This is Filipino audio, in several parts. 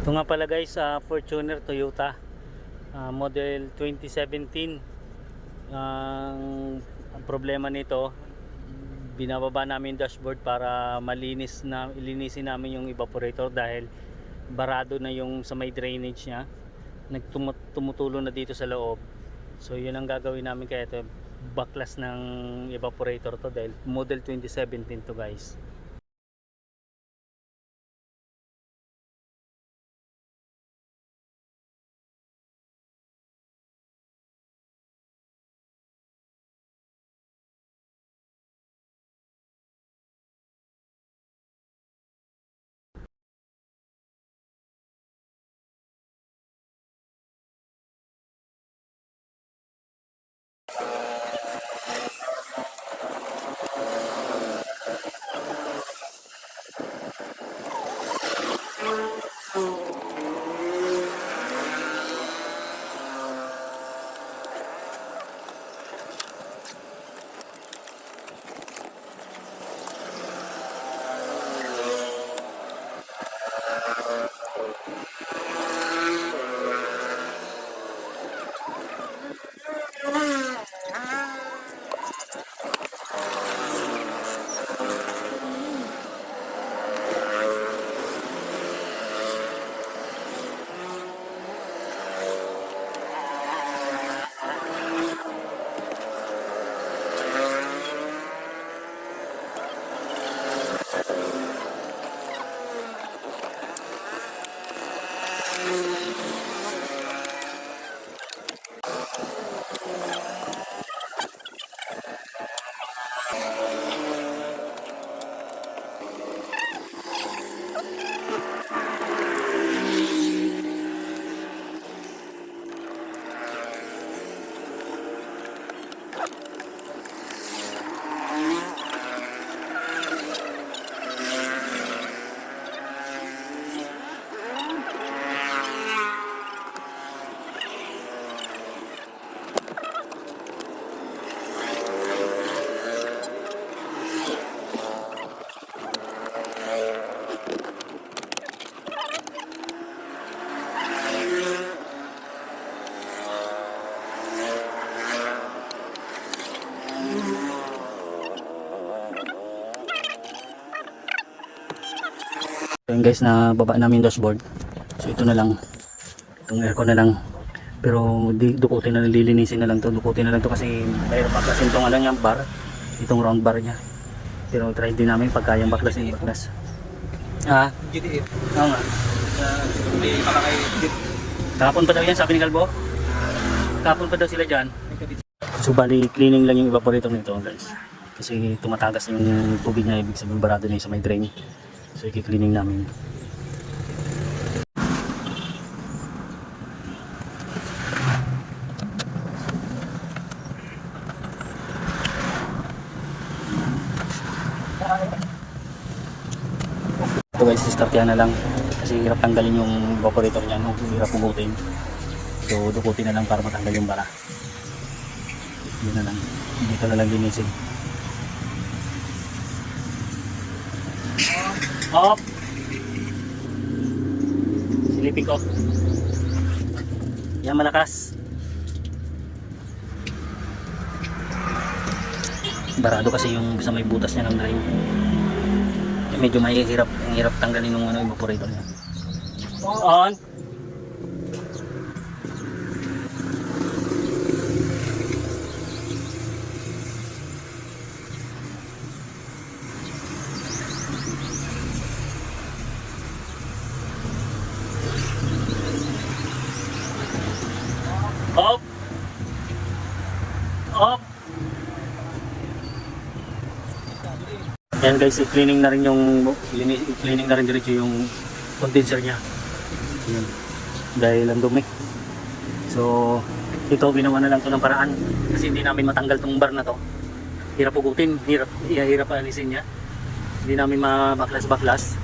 Ito nga pala guys, ah, Fortuner Toyota ah, model 2017. Ang ang problema nito, binababa namin dashboard para malinis na ilinisin namin yung evaporator dahil barado na yung sa may drainage niya. Nagtumutulo na dito sa loob. So yun ang gagawin namin kaya ito baklas ng evaporator to dahil model 2017 to guys. So yun guys, na baba namin dashboard. So ito na lang. Itong aircon na lang. Pero di, dukutin na lang, lilinisin na lang to. Dukutin na lang to kasi mayroon baklasin itong ano niya, bar. Itong round bar niya. Pero try din namin pag kayang baklasin, baklas. Ah, GTF. oo nga. Uh, may kalakay dito. Kahapon pa daw yan, sabi ni Calvo. Kahapon pa daw sila dyan. So bali, cleaning lang yung evaporator nito guys. Kasi tumatagas yung tubig niya, ibig sabihin barado na yung sa may drain. So i-cleaning namin. Ito guys, start yan na lang. Kasi hirap tanggalin yung evaporator niya, no? hirap hugutin. So dukutin na lang para matanggal yung bara. Yun na lang. Dito na lang linisin. Off! Silipin ko. Yan malakas. Barado kasi yung sa may butas niya ng drain. Eh, medyo mahirap, ang hirap tanggalin ng ano, evaporator niya. On! Yan guys, i-cleaning na rin yung i-cleaning na rin diretso yung condenser niya. Yan. Dahil ang dumi. So, ito ginawa na lang to ng paraan kasi hindi namin matanggal tong bar na to. Hirap ugutin, hirap, hirap alisin niya. Hindi namin mabaklas-baklas.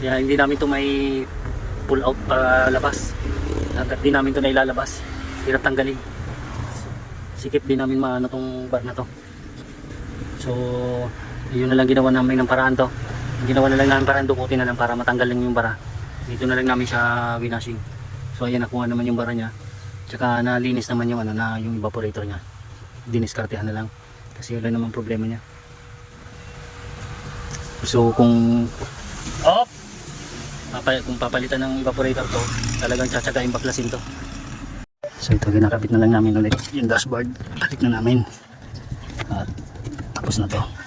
Kaya hindi namin to may pull out para labas. Hanggat di namin to nailalabas. Hirap tanggalin. Sikip din namin maano tong bar na to. So, yun na lang ginawa namin ng paraan to. Ginawa na lang namin paraan dukutin na lang para matanggal lang yung bara. Dito na lang namin siya winashing. So ayan nakuha naman yung bara niya. Tsaka nalinis naman yung ano na yung evaporator niya. Diniskartehan na lang. Kasi wala naman problema niya. So kung Op! Papa, kung papalitan ng evaporator to, talagang tsatsagain baklasin to. So ito ginakabit na lang namin ulit yung dashboard. Balik na namin. At tapos na to.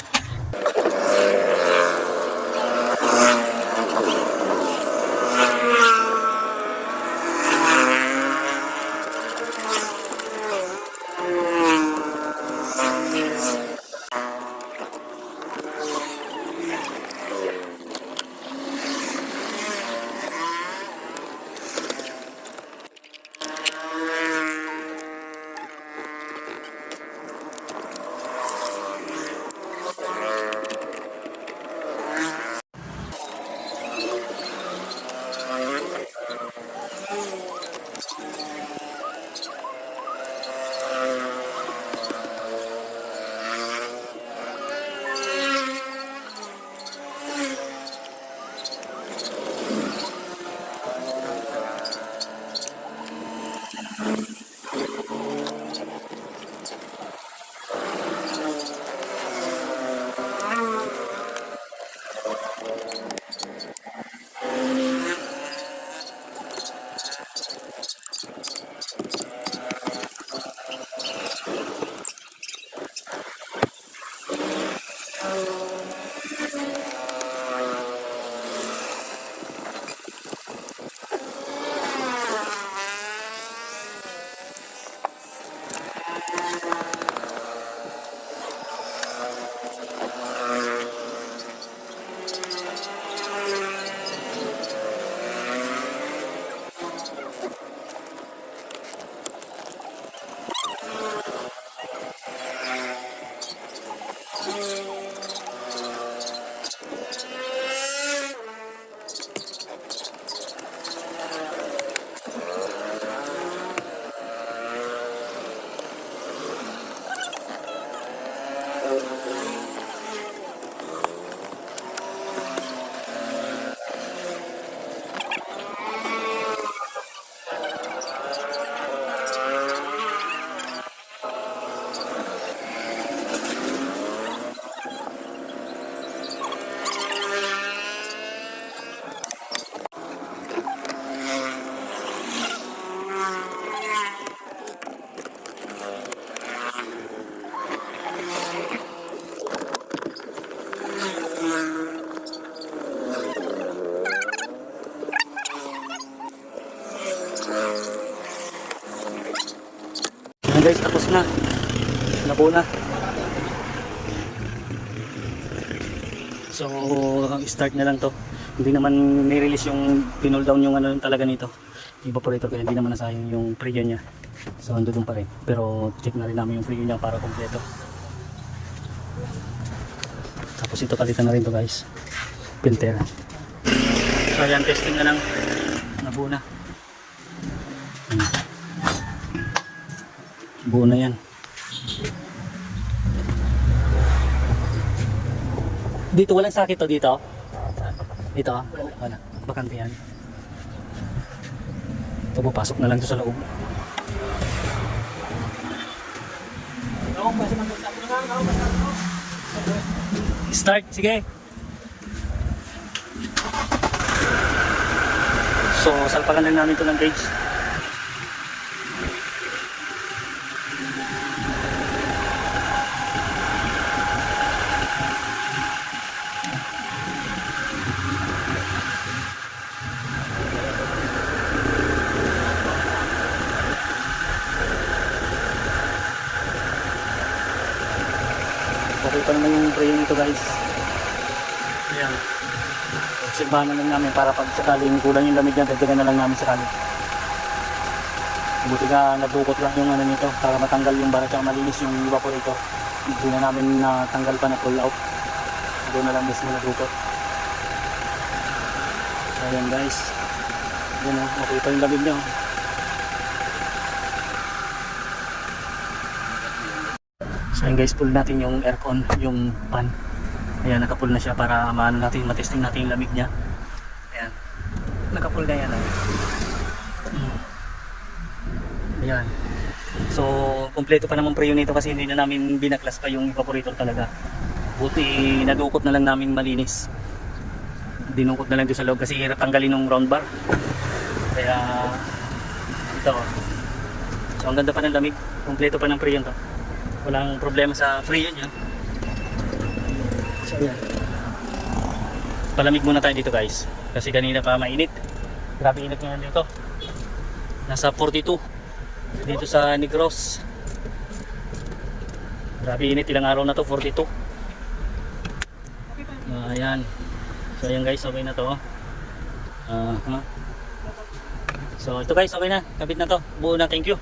Ayan guys, tapos na. Nabuo na. So, start na lang to. Hindi naman ni-release yung pinol down yung ano talaga nito. Evaporator kaya hindi naman nasayang yung preview niya. So, ando dun pa rin. Pero check na rin namin yung preview niya para kompleto. Tapos ito palitan na rin to guys. Filter. So, ayan, testing na lang. Nabuo na. Hmm. Buo na yan. Dito, walang sakit to dito. Dito, ah. wala. Bakante yan. Ito, papasok na lang to sa loob. Start, sige. So, salpakan lang namin to ng gauge. Okay pa naman yung tray nito guys. Ayan. Obserbahan na lang namin para pag sakaling kulang yung lamig niya, dagdagan na lang namin sakali. Buti nga nadukot lang yung ano nito para matanggal yung bara at malinis yung evaporator. Hindi na namin natanggal pa na pull out. Doon na lang mismo nadukot. Ayan guys. Ayan o, okay pa yung lamig niya. So ayun guys, pull natin yung aircon, yung fan. Ayan, nakapull na siya para maano natin, matesting natin yung lamig niya. Ayan. Naka-full na yan. ah. Ayan. So, kumpleto pa naman preo nito kasi hindi na namin binaklas pa yung evaporator talaga. Buti nadukot na lang namin malinis. Dinukot na lang doon sa loob kasi hirap tanggalin ng round bar. Kaya, ito. So, ang ganda pa ng lamig. Kumpleto pa ng preo to. Walang problema sa free yun yun. So. Palamig muna tayo dito guys. Kasi kanina pa mainit. Grabe init ngayon dito. Nasa 42 dito sa Negros. Grabe init ilang araw na to, 42. Ah, ayan. So ayan guys, okay na to. Ah, ha. So ito guys, okay na. Kapit na to. Buo na, thank you.